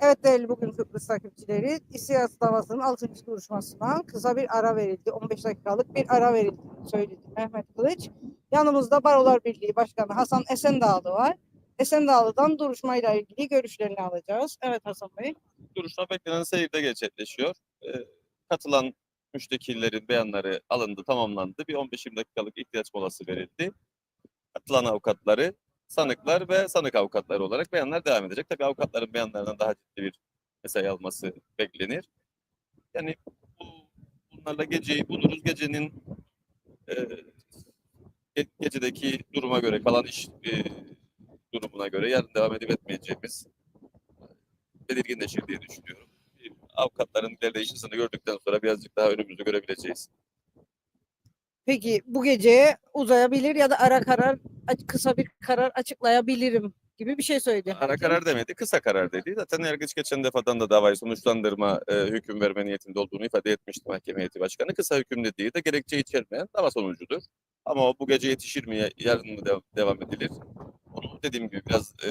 Evet değerli bugün Kıbrıs takipçileri İSİAS davasının 6. duruşmasına kısa bir ara verildi. 15 dakikalık bir ara verildi söyledi Mehmet Kılıç. Yanımızda Barolar Birliği Başkanı Hasan Esendağlı var. Esendağlı'dan duruşmayla ilgili görüşlerini alacağız. Evet Hasan Bey. duruşma beklenen seyirde gerçekleşiyor. Ee, katılan müştekillerin beyanları alındı, tamamlandı. Bir 15-20 dakikalık ihtiyaç molası verildi. Katılan avukatları, sanıklar ve sanık avukatları olarak beyanlar devam edecek. Tabii avukatların beyanlarından daha ciddi bir mesai alması beklenir. Yani bu, bunlarla geceyi buluruz. Gecenin e, ge- gecedeki duruma göre, kalan iş e, durumuna göre yarın devam edip etmeyeceğimiz belirginleşir diye düşünüyorum. Bir Avukatların ilerleyiş hızını gördükten sonra birazcık daha önümüzü görebileceğiz. Peki bu gece uzayabilir ya da ara karar kısa bir karar açıklayabilirim gibi bir şey söyledi. Ara karar demedi, kısa karar dedi. Zaten yargıç geçen defadan da davayı sonuçlandırma e, hüküm verme niyetinde olduğunu ifade etmişti mahkeme heyeti başkanı. Kısa hüküm dediği de gerekçe içermeyen dava sonucudur. Ama bu gece yetişir mi, ya- yarın mı dev- devam edilir? Onu dediğim gibi biraz e,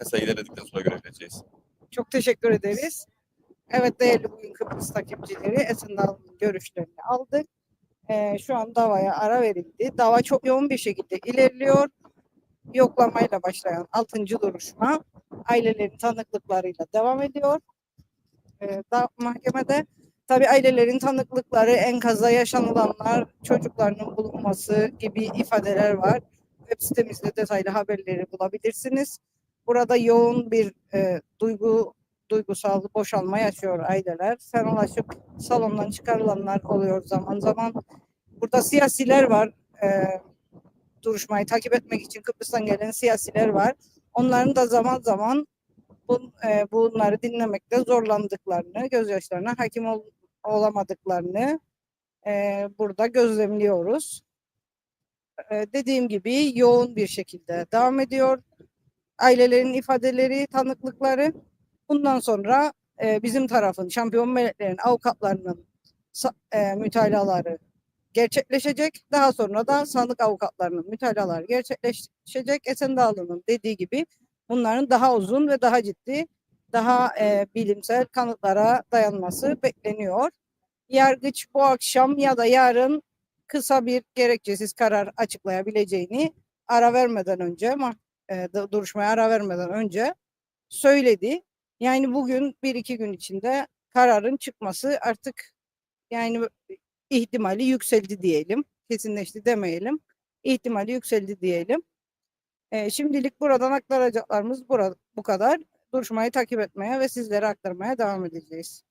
mesai ilerledikten sonra görebileceğiz. Çok teşekkür ederiz. Evet değerli bugün Kıbrıs takipçileri Esendağlı'nın görüşlerini aldık. Ee, şu an davaya ara verildi. Dava çok yoğun bir şekilde ilerliyor. Yoklamayla başlayan 6. duruşma ailelerin tanıklıklarıyla devam ediyor. Ee, da, mahkemede tabi ailelerin tanıklıkları, enkaza yaşanılanlar, çocuklarının bulunması gibi ifadeler var. Web sitemizde detaylı haberleri bulabilirsiniz. Burada yoğun bir e, duygu duygusal boşalma yaşıyor aileler. Fenalaşıp salondan çıkarılanlar oluyor zaman zaman. Burada siyasiler var. E, duruşmayı takip etmek için Kıbrıs'tan gelen siyasiler var. Onların da zaman zaman bu, e, bunları dinlemekte zorlandıklarını, gözyaşlarına hakim ol- olamadıklarını e, burada gözlemliyoruz. E, dediğim gibi yoğun bir şekilde devam ediyor. Ailelerin ifadeleri, tanıklıkları Bundan sonra e, bizim tarafın şampiyon meleklerin avukatlarının e, mütalaları gerçekleşecek. Daha sonra da sanık avukatlarının mütalaları gerçekleşecek. Esen Dağlı'nın dediği gibi bunların daha uzun ve daha ciddi, daha e, bilimsel kanıtlara dayanması bekleniyor. Yargıç bu akşam ya da yarın kısa bir gerekçesiz karar açıklayabileceğini ara vermeden önce, e, duruşmaya ara vermeden önce söyledi. Yani bugün bir iki gün içinde kararın çıkması artık yani ihtimali yükseldi diyelim. Kesinleşti demeyelim. İhtimali yükseldi diyelim. Ee, şimdilik buradan aktaracaklarımız burada, bu kadar. Duruşmayı takip etmeye ve sizlere aktarmaya devam edeceğiz.